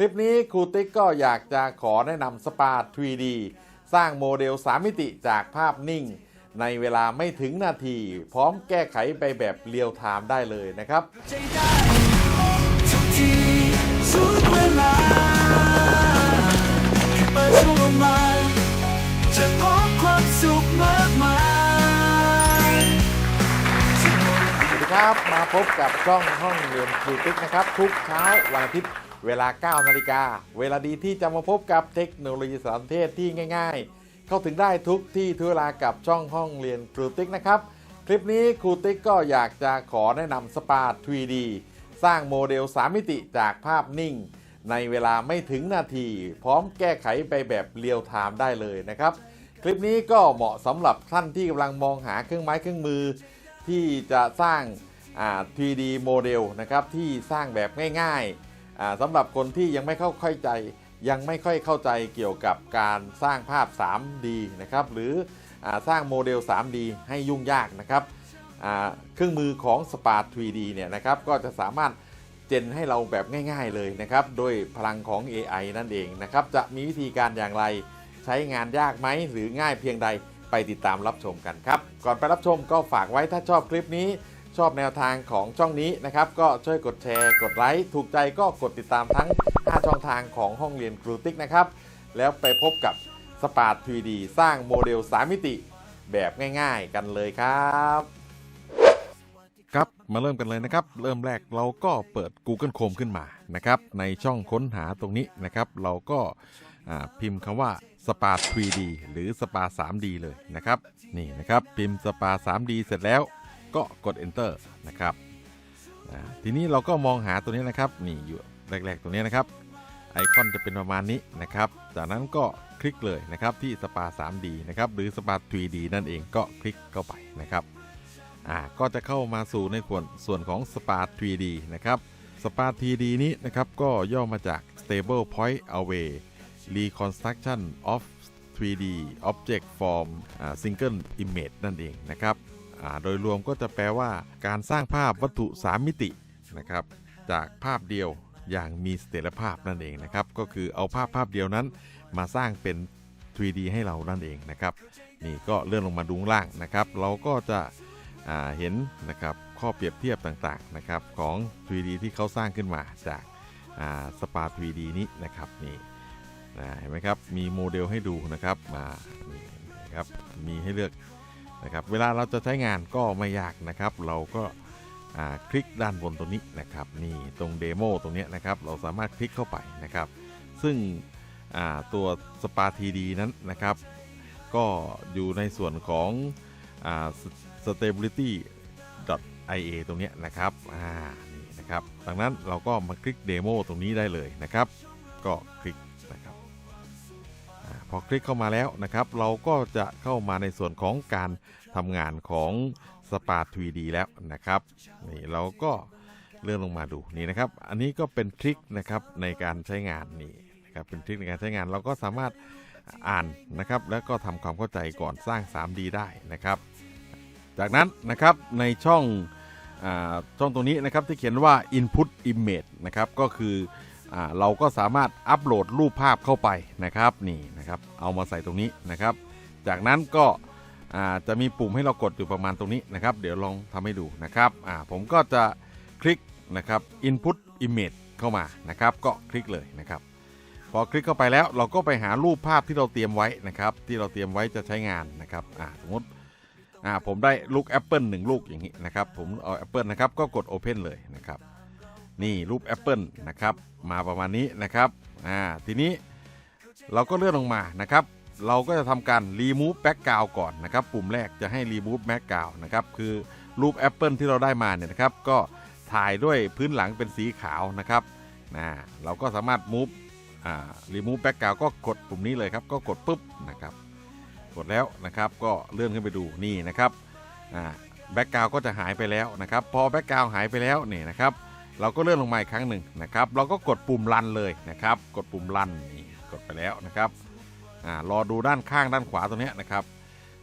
คลิปนี้ครูติ๊กก็อยากจะขอแนะนำสปา 3D สร้างโมเดล 3 มิติจากภาพนิ่ง ในเวลาไม่ถึงนาที พร้อมแก้ไขไปแบบเรียลไทม์ได้เลยนะครับ จะพบความสุขมากมายสวัสดีครับมาพบกับช่องห้องเรียนครูติ๊กนะครับ ทุกเช้าวันอาทิตย์ เวลา 9 นาฬิกา เวลาดีที่จะมาพบกับเทคโนโลยีสารสนเทศที่ง่าย ๆ เข้าถึงได้ทุกที่ทุกเวลากับช่องห้องเรียนครูติ๊กนะครับ คลิปนี้ครูติ๊กก็อยากจะขอแนะนำสปา 3D สร้างโมเดล 3 มิติจากภาพนิ่ง ในเวลาไม่ถึงนาที พร้อมแก้ไขไปแบบเรียลไทม์ได้เลยนะครับ คลิปนี้ก็เหมาะสำหรับท่านที่กำลังมองหาเครื่องไม้เครื่องมือ ที่จะสร้าง 3D โมเดลนะครับที่สร้างแบบง่ายๆ สำหรับคนที่ยังไม่เข้าค่อยใจยังไม่ค่อยเข้าใจเกี่ยวกับการสร้างภาพ 3D นะครับหรืออสร้างโมเดล 3D ให้ยุ่งยากนะครับเครื่องมือของ Spark 3D เนี่ยนะครับก็จะสามารถเจนให้เราแบบง่าย ๆเลยนะครับโดยพลังของ AI นั่นเองนะครับจะมีวิธีการอย่างไรใช้งานยากไหมหรือง่ายเพียงใดไปติดตามรับชมกันครับ ก่อนไปรับชมก็ฝากไว้ถ้าชอบคลิปนี้ ชอบแนวทางของช่องนี้นะครับ ก็ช่วยกดแชร์ กดไลค์ ถูกใจก็กดติดตามทั้ง 5 ช่องทางของห้องเรียนครูติ๊กนะครับ แล้วไปพบกับสปาร์ 3D สร้างโมเดล 3 มิติแบบง่ายๆ กันเลยครับ ครับมาเริ่มกันเลยนะครับ เริ่มแรกเราก็เปิด Google Chrome ขึ้นมานะครับ ในช่องค้นหาตรงนี้นะครับ เราก็พิมพ์คำว่า Spa 3D หรือ Spa 3D เลยนะครับ นี่นะครับ พิมพ์ Spa 3D เสร็จแล้ว ก็กด Enter นะครับทีนี้เราก็มองหาตัวนี้นะครับนี่อยู่แรกๆตรงนี้นะครับไอคอนจะเป็นประมาณนี้นะครับ จากนั้นก็คลิกเลยนะครับที่ Spa 3D นะครับหรือ Spa 3D นั่นเองก็คลิกเข้าไปนะครับอ่าก็จะเข้ามาสู่ในส่วนส่วนของ Spa 3D นะครับ Spa 3D นี้นะครับก็ย่อมาจาก Stable Point Array Reconstruction of 3D Object Form Single Image นั่นเองนะครับ โดยรวมก็จะแปลว่าการสร้างภาพวัตถุ 3 มิตินะครับจากภาพเดียวอย่างมีเสถียรภาพนั่นเองนะครับ ก็คือเอาภาพภาพเดียวนั้นมาสร้างเป็น 3D ให้เรานั่นเองนะครับ นี่ก็เลื่อนลงมาดูล่างนะครับ เราก็จะเห็นนะครับข้อเปรียบเทียบต่างๆนะครับของ 3D ที่เขาสร้างขึ้นมาจากสปา 3D นี้นะครับนี่เห็นไหมครับมีโมเดลให้ดูนะครับมานี่นะครับมีให้เลือก นะครับเวลาเราจะใช้งานก็ไม่ยากนะครับ เราก็คลิกด้านบนตรงนี้นะครับนี่ตรงเดโมตรงนี้นะครับเราสามารถคลิกเข้าไปนะครับ ซึ่งตัวสปา 3D นั้นนะครับ ก็อยู่ในส่วนของอ stability.ia ตรงนี้นะครับอ่านี่นะครับดังนั้นเราก็มาคลิกเดโมตรงนี้ได้เลยนะครับ ก็คลิก พอคลิกเข้ามาแล้วนะครับ เราก็จะเข้ามาในส่วนของการทำงานของ Spa 3D แล้วนะครับนี่เราก็เลื่อนลงมาดูนี่นะครับ อันนี้ก็เป็นทริคนะครับในการใช้งานนี่นะครับเป็นทริคในการใช้งานเราก็สามารถอ่านนะครับ แล้วก็ทำความเข้าใจก่อนสร้าง 3D ได้นะครับ จากนั้นนะครับในช่องอาช่องตรงนี้นะครับที่เขียนว่า input image นะครับก็คือ เราก็สามารถอัปโหลดรูปภาพเข้าไปนะครับนี่นะครับเอามาใส่ตรงนี้นะครับ จากนั้นก็จะมีปุ่มให้เรากดอยู่ประมาณตรงนี้นะครับ เดี๋ยวลองทำให้ดูนะครับผมก็จะคลิกนะครับ input image เข้ามานะครับ ก็คลิกเลยนะครับ พอคลิกเข้าไปแล้วเราก็ไปหารูปภาพที่เราเตรียมไว้นะครับ ที่เราเตรียมไว้จะใช้งานนะครับสมมติผมได้ลูกแอปเปิลหนึ่งลูกอย่างนี้นะครับ ผมเอาแอปเปิลนะครับก็กด Open เลยนะครับนี่รูปแอปเปิลนะครับ มาประมาณนี้นะครับอ่าทีนี้เราก็เลื่อนลงมานะครับ เราก็จะทำการ remove background ก่อนนะครับ ปุ่มแรกจะให้ remove background นะครับ คือรูปแอปเปิลที่เราได้มาเนี่ยนะครับ ก็ถ่ายด้วยพื้นหลังเป็นสีขาวนะครับนะเราก็สามารถ move อ่า remove background ก็กดปุ่มนี้เลยครับ ก็กดปุ๊บนะครับ กดแล้วนะครับก็เลื่อนขึ้นไปดูนี่นะครับแบ็กกราวก็จะหายไปแล้วนะครับ พอแบ็กกราวหายไปแล้วนี่นะครับ เราก็เลื่อนลงมาอีกครั้งหนึ่งนะครับ เราก็กดปุ่มรันเลยนะครับ กดปุ่มรันนี่กดไปแล้วนะครับอารอดูด้านข้างด้านขวาตรงเนี้นะครับ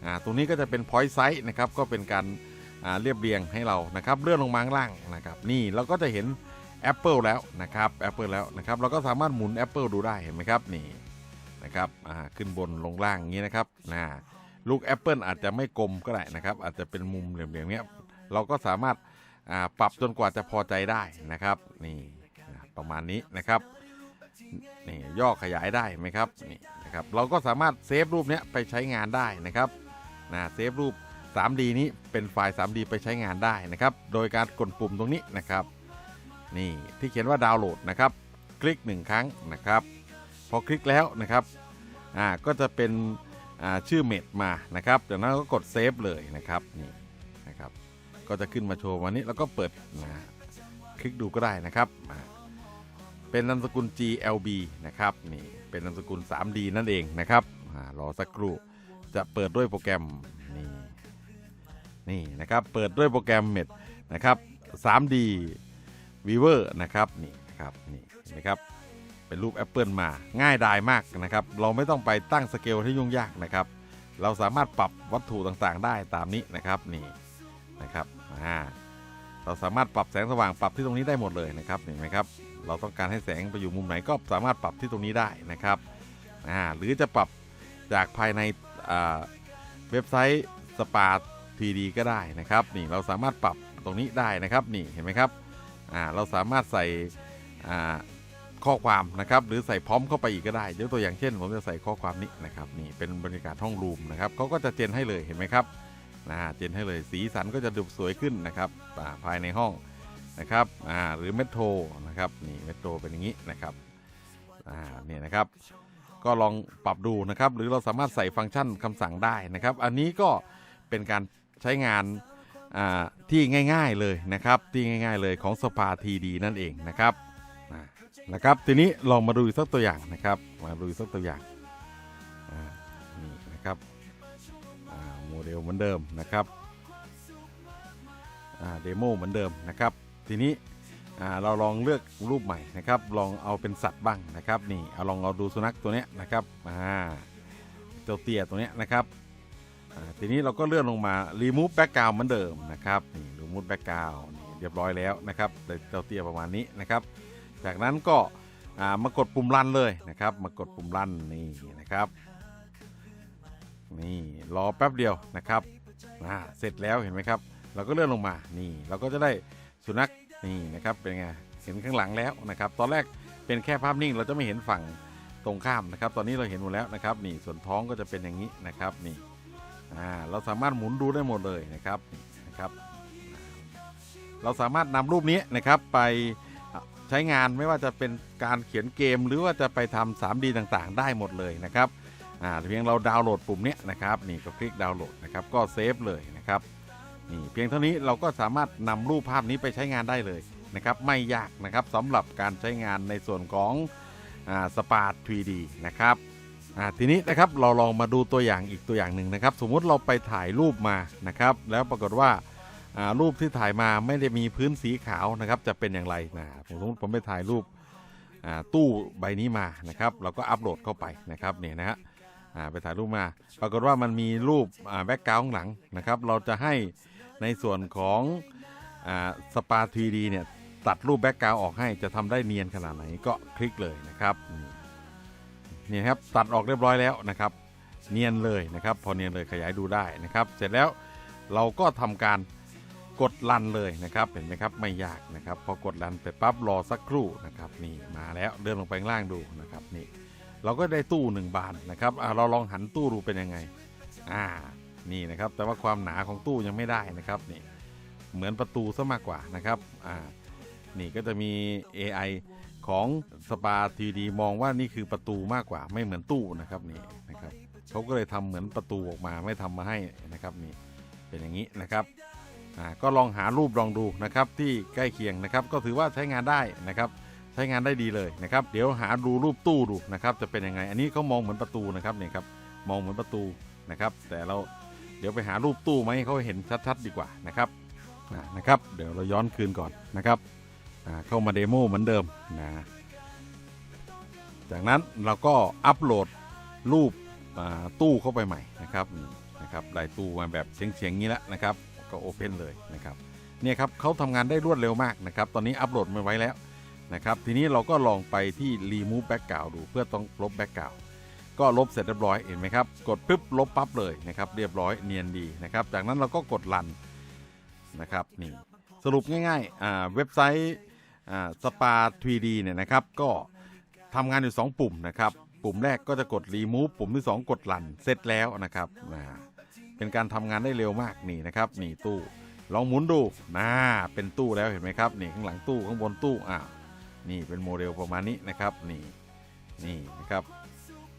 อ่าตรงนี้ก็จะเป็น point size นะครับก็เป็นการอ่าเรียบเรียงให้เรานะครับเลื่อนลงมาข้างล่างนะครับนี่เราก็จะเห็น Apple แล้วนะครับ Apple แล้วนะครับเราก็สามารถหมุน Apple ดูได้เห็นไหมครับนี่นะครับอ่าขึ้นบนลงล่างอย่างนี้นะครับนะลูกแอปเปิลอาจจะไม่กลมก็ได้นะครับอาจจะเป็นมุมเหลี่ยมๆเนี้ยเราก็สามารถ ปรับจนกว่าจะพอใจได้นะครับนี่ประมาณนี้นะครับนี่ย่อขยายได้ไหมครับนี่นะครับเราก็สามารถเซฟรูปเนี้ยไปใช้งานได้นะครับนะเซฟรูป 3D นี้เป็นไฟล์ 3D ไปใช้งานได้นะครับ โดยการกดปุ่มตรงนี้นะครับ นี่ที่เขียนว่าดาวน์โหลดนะครับ คลิกหนึ่งครั้งนะครับ พอคลิกแล้วนะครับอ่าก็จะเป็นอ่าชื่อเมดมานะครับจากนั้นก็กดเซฟเลยนะครับนี่ ก็จะขึ้นมาโชว์วันนี้แล้วก็เปิดนะคลิกดูก็ได้นะครับ เป็นนามสกุล GLB นะครับนี่เป็นนามสกุล 3D นั่นเองนะครับรอสักครู่จะเปิดด้วยโปรแกรมนี่นี่นะครับเปิดด้วยโปรแกรมเมดนะครับ 3D Viewer นะครับนี่นะครับนี่เห็นไหมครับเป็นรูปแอปเปิลมาง่ายดายมากนะครับ เราไม่ต้องไปตั้งสเกลที่ยุ่งยากนะครับ เราสามารถปรับวัตถุต่างๆ ได้ตามนี้นะครับนี่ นะครับอ่าเราสามารถปรับแสงสว่างปรับที่ตรงนี้ได้หมดเลยนะครับเห็นไหมครับเราต้องการให้แสงไปอยู่มุมไหนก็สามารถปรับที่ตรงนี้ได้นะครับอ่าหรือจะปรับจากภายในเว็บไซต์สปาทีดีก็ได้นะครับนี่เราสามารถปรับตรงนี้ได้นะครับนี่เห็นไหมครับอ่าเราสามารถใส่อ่าข้อความนะครับหรือใส่พร้อมเข้าไปอีกก็ได้ยกตัวอย่างเช่น ผมจะใส่ข้อความนี้นะครับนี่เป็นบรรยากาศห้องรูมนะครับเขาก็จะเจนให้เลยเห็นไหมครับ นะเจนให้เลยสีสันก็จะดูสวยขึ้นนะครับภายในห้องนะครับหรือเมโทรนะครับนี่เมโทรเป็นอย่างนี้นะครับเนี่ยนะครับก็ลองปรับดูนะครับ หรือเราสามารถใส่ฟังก์ชันคำสั่งได้นะครับ อันนี้ก็เป็นการใช้งานที่ง่าย ๆเลยนะครับ ที่ง่าย ๆ เลยของสปาทีดีนั่นเองนะครับนะครับทีนี้ลองมาดูสักตัวอย่างนะครับ มาดูสักตัวอย่างนี่นะครับ เดลเหมือนเดิมนะครับเดโมเหมือนเดิมนะครับ ทีนี้เราลองเลือกรูปใหม่นะครับ ลองเอาเป็นสัตว์บ้างนะครับ นี่เอาลองเอาดูสุนัขตัวนี้นะครับเจ้าเตี้ยตัวนี้นะครับทีนี้เราก็เลื่อนลงมา remove background เหมือนเดิมนะครับนี่ remove background นี่เรียบร้อยแล้วนะครับเจ้าเตี้ยประมาณนี้นะครับ จากนั้นก็มากดปุ่มรันเลยนะครับ มากดปุ่มรันนี่นะครับ นี่รอแป๊บเดียวนะครับเสร็จแล้วเห็นไหมครับ เราก็เลื่อนลงมานี่ เราก็จะได้สุนัขนี่นะครับเป็นไงเห็นข้างหลังแล้วนะครับ ตอนแรกเป็นแค่ภาพนิ่ง เราจะไม่เห็นฝั่งตรงข้ามนะครับ ตอนนี้เราเห็นหมดแล้วนะครับนี่ส่วนท้องก็จะเป็นอย่างนี้นะครับนี่อ่าเราสามารถหมุนดูได้หมดเลยนะครับนะครับ เราสามารถนำรูปนี้นะครับไปใช้งานไม่ว่าจะเป็นการเขียนเกมหรือว่าจะไปทำ 3D ต่างๆ ได้หมดเลยนะครับ อ่าเพียงเราดาวน์โหลดปุ่มนี้นะครับนี่ก็คลิกดาวน์โหลดนะครับก็เซฟเลยนะครับนี่เพียงเท่านี้เราก็สามารถนำรูปภาพนี้ไปใช้งานได้เลยนะครับไม่ยากนะครับสำหรับการใช้งานในส่วนของสปา 3D นะครับอ่าทีนี้นะครับเราลองมาดูตัวอย่างอีกตัวอย่างหนึ่งนะครับ สมมุติเราไปถ่ายรูปมานะครับ แล้วปรากฏว่าอ่ารูปที่ถ่ายมาไม่ได้มีพื้นสีขาวนะครับ จะเป็นอย่างไรนะผมสมมติผมไปถ่ายรูปอ่าตู้ใบนี้มานะครับ เราก็อัปโหลดเข้าไปนะครับเนี่ยนะฮะ อ่าไปถ่ายรูปมา ปรากฏว่ามันมีรูปแบ็กกราวด์ข้างหลังนะครับ เราจะให้ในส่วนของสปาทีดีเนี่ยตัดรูปแบ็กกราวด์ออกให้จะทำได้เนียนขนาดไหนก็คลิกเลยนะครับนี่ครับตัดออกเรียบร้อยแล้วนะครับ เนียนเลยนะครับ พอเนียนเลยขยายดูได้นะครับ เสร็จแล้วเราก็ทำการกดรันเลยนะครับเห็นไหมครับไม่ยากนะครับ พอกดรันไปปั๊บรอสักครู่นะครับนี่มาแล้วเดินลงไปข้างล่างดูนะครับนี่ เราก็ได้ตู้หนึ่งบานนะครับเราลองหันตู้ดูเป็นยังไง อ่า นี่นะครับ แต่ว่าความหนาของตู้ยังไม่ได้นะครับนี่ เหมือนประตูซะมากกว่านะครับ อ่า นี่ก็จะมี AI ของสปาทีดีมองว่านี่คือประตูมากกว่าไม่เหมือนตู้นะครับนี่นะครับเขาก็เลยทำเหมือนประตูออกมาไม่ทำมาให้นะครับนี่เป็นอย่างนี้นะครับอ่าก็ลองหารูปลองดูนะครับที่ใกล้เคียงนะครับ ก็ถือว่าใช้งานได้นะครับ ใช้งานได้ดีเลยนะครับ เดี๋ยวหาดูรูปตู้ดูนะครับ จะเป็นยังไง อันนี้เขามองเหมือนประตูนะครับเนี่ยครับมองเหมือนประตูนะครับ แต่เราเดี๋ยวไปหารูปตู้มาให้เขาเห็นชัดๆ ดีกว่านะครับนะครับ เดี๋ยวเราย้อนคืนก่อนนะครับเข้ามาเดโมเหมือนเดิมนะจากนั้นเราก็อัปโหลดรูปตู้เข้าไปใหม่นะครับนะครับได้ตู้มาแบบเฉียงๆนี้แล้วนะครับ ก็โอเพนเลยนะครับเนี่ยครับเขาทำงานได้รวดเร็วมากนะครับ ตอนนี้อัปโหลดมาไว้แล้ว นะครับทีนี้เราก็ลองไปที่ remove background ดูเพื่อต้องลบ background ก็ลบเสร็จเรียบร้อยเห็นไหมครับ กดปุ๊บลบปั๊บเลยนะครับเรียบร้อยเนียนดีนะครับ จากนั้นเราก็กดรันนะครับนี่สรุปง่ายๆอ่าเว็บไซต์สปา 3D เนี่ยนะครับ ก็ทำงานอยู่ 2 ปุ่มนะครับ ปุ่มแรกก็จะกด remove ปุ่มที่ 2 กดรันเสร็จแล้วนะครับเป็นการทำงานได้เร็วมากนี่นะครับนี่ตู้ลองหมุนดูนะเป็นตู้แล้วเห็นไหมครับนี่ข้างหลังตู้ข้างบนตู้อ่า นี่เป็นโมเดลประมาณนี้นะครับนี่นี่นะครับ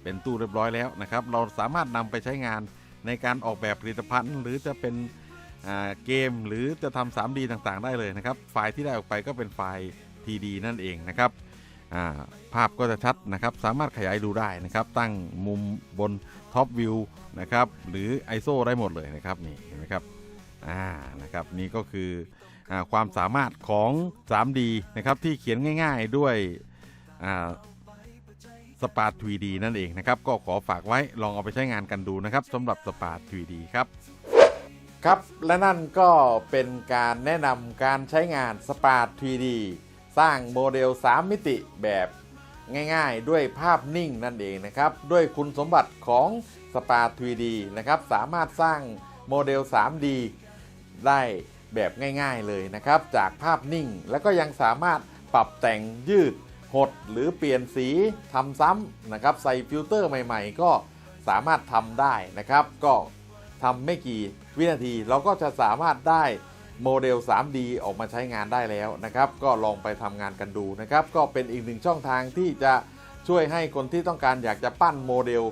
เป็นตู้เรียบร้อยแล้วนะครับ เราสามารถนำไปใช้งานในการออกแบบผลิตภัณฑ์ หรือจะเป็นเกมหรือจะทำ 3D ต่างๆ ได้เลยนะครับ ไฟล์ที่ได้ออกไปก็เป็นไฟล์ TD นั่นเองนะครับาภาพก็จะชัดนะครับ สามารถขยายดูได้นะครับ ตั้งมุมบนท็อปวิวนะครับ หรือ ISO ได้หมดเลยนะครับนี่เห็นไหมครับ อ่านะครับนี่ก็คืออความสามารถของ 3D นะครับที่เขียนง่ายๆด้วยอ่าสปา 3D นั่นเองนะครับก็ขอฝากไว้ลองเอาไปใช้งานกันดูนะครับสำหรับสปา 3D ครับครับและนั่นก็เป็นการแนะนำการใช้งานสปา 3D สร้างโมเดล 3 มิติแบบง่ายๆ ด้วยภาพนิ่งนั่นเองนะครับ ด้วยคุณสมบัติของสปา 3D นะครับ สามารถสร้างโมเดล 3D ได้แบบง่ายๆเลยนะครับ จากภาพนิ่งแล้วก็ยังสามารถปรับแต่งยืดหดหรือเปลี่ยนสีทำซ้ำนะครับ ใส่ฟิลเตอร์ใหม่ๆ ก็สามารถทำได้นะครับ ก็ทำไม่กี่วินาทีเราก็จะสามารถได้โมเดล 3D ออกมาใช้งานได้แล้วนะครับ ก็ลองไปทำงานกันดูนะครับ ก็เป็นอีกหนึ่งช่องทางที่จะช่วยให้คนที่ต้องการอยากจะปั้นโมเดล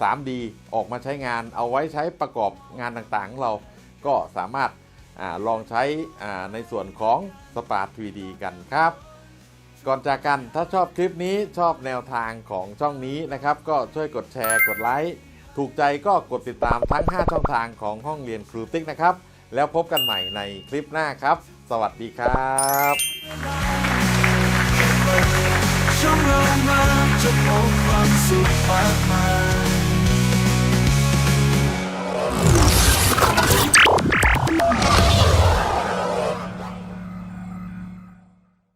3D ออกมาใช้งาน เอาไว้ใช้ประกอบงานต่างๆของเราก็สามารถ อาลองใช้อ่าในส่วนของสปา 3D กันครับ ก่อนจากกันถ้าชอบคลิปนี้ชอบแนวทางของช่องนี้นะครับ ก็ช่วยกดแชร์กดไลค์ถูกใจก็กดติดตามทั้ง 5 ช่องทางของห้องเรียนครูติ๊กนะครับ แล้วพบกันใหม่ในคลิปหน้าครับ สวัสดีครับ